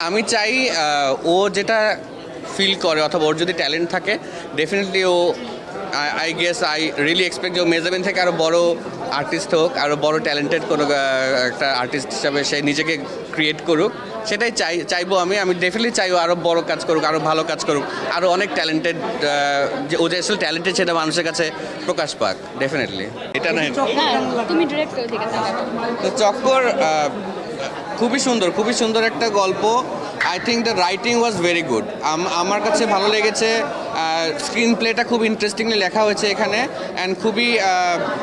আমি চাই ও যেটা ফিল করে অথবা ওর যদি ট্যালেন্ট থাকে definitely O I guess I really expect যে ও মেজাবিন থেকে আরও বড় আর্টিস্ট হোক আরও বড় ট্যালেন্টেড কোনো একটা আর্টিস্ট হিসাবে সে নিজেকে ক্রিয়েট করুক সেটাই চাই চাইব আমি। আমি ডেফিনেটলি চাইব আরও বড় কাজ করুক আরও ভালো কাজ করুক আরও অনেক ট্যালেন্টেড যে ও যে আসলে ট্যালেন্টেড সেটা মানুষের কাছে প্রকাশ পাক ডেফিনেটলি এটা নয় তুমি চক্কর খুবই সুন্দর খুবই সুন্দর একটা গল্প। I think the writing was very good আমার কাছে ভালো লেগেছে স্ক্রিন প্লেটা খুব ইন্টারেস্টিংলি লেখা হয়েছে এখানে অ্যান্ড খুবই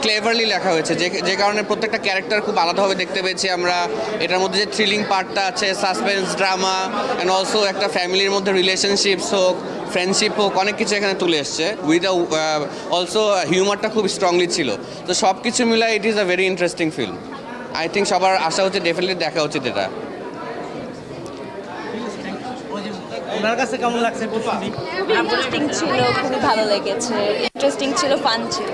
ক্লেভারলি লেখা হয়েছে। যে যে কারণে প্রত্যেকটা ক্যারেক্টার খুব আলাদাভাবে দেখতে পেয়েছি আমরা। এটার মধ্যে যে থ্রিলিং পার্টটা আছে সাসপেন্স ড্রামা অ্যান্ড অলসো একটা ফ্যামিলির মধ্যে রিলেশনশিপস হোক ফ্রেন্ডশিপ হোক, অনেক কিছু এখানে তুলে এসছে। উইথ অলসো হিউমারটা খুব স্ট্রংলি ছিল। তো সব কিছু মিলাই it is a very interesting film I think সবার আশা হচ্ছে ডেফিনেটলি দেখা উচিত এটা। ওনার কাছে কেমন লাগছে ইন্টারেস্টিং ছিল খুবই ভালো লেগেছে। ইন্টারেস্টিং ছিল ফান ছিল।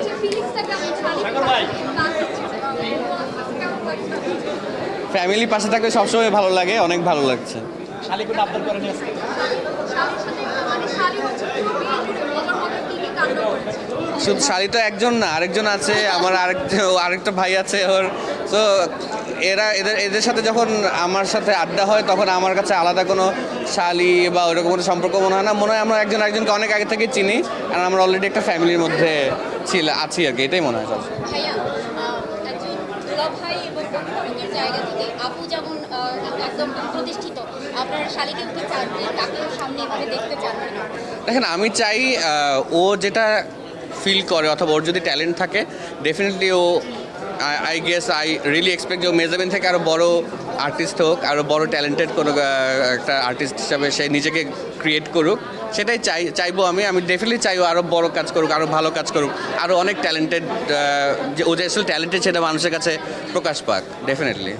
ফ্যামিলি পাশে থাকলে সবসময় ভালো লাগে অনেক ভালো লাগছে। শালিকুট করেন আজকে শুধু শালি তো একজন না, আরেকজন আছে, আমার আরেক আরেকটা ভাই আছে ওর। তো এরা, এদের এদের সাথে যখন আমার সাথে আড্ডা হয়, তখন আমার কাছে আলাদা কোনো শালি বা ওরকম কোনো সম্পর্ক মনে হয় না। মনে হয় আমরা একজন একজনকে অনেক আগে থেকে চিনি, আর আমরা অলরেডি একটা ফ্যামিলির মধ্যে ছিল, আছি আর কি, এটাই মনে হয় সব এবং অভিভাবকের জায়গা থেকে আপু যেমন একদম প্রতিষ্ঠিত তাকেও সামনে এভাবে দেখতে দেখেন, আমি চাই ও যেটা ফিল করে অথবা ওর যদি ট্যালেন্ট থাকে definitely O I guess I really expect যে মেজাবিন থেকে আরও বড় আর্টিস্ট হোক আরও বড় ট্যালেন্টেড কোনো একটা আর্টিস্ট হিসাবে সে নিজেকে ক্রিয়েট করুক, সেটাই চাই, চাইব আমি। আমি ডেফিনেটলি চাইব আরও বড় কাজ করুক আরও ভালো কাজ করুক আরও অনেক ট্যালেন্টেড যে ও যে আসলে ট্যালেন্টেড সেটা মানুষের কাছে প্রকাশ পাক ডেফিনেটলি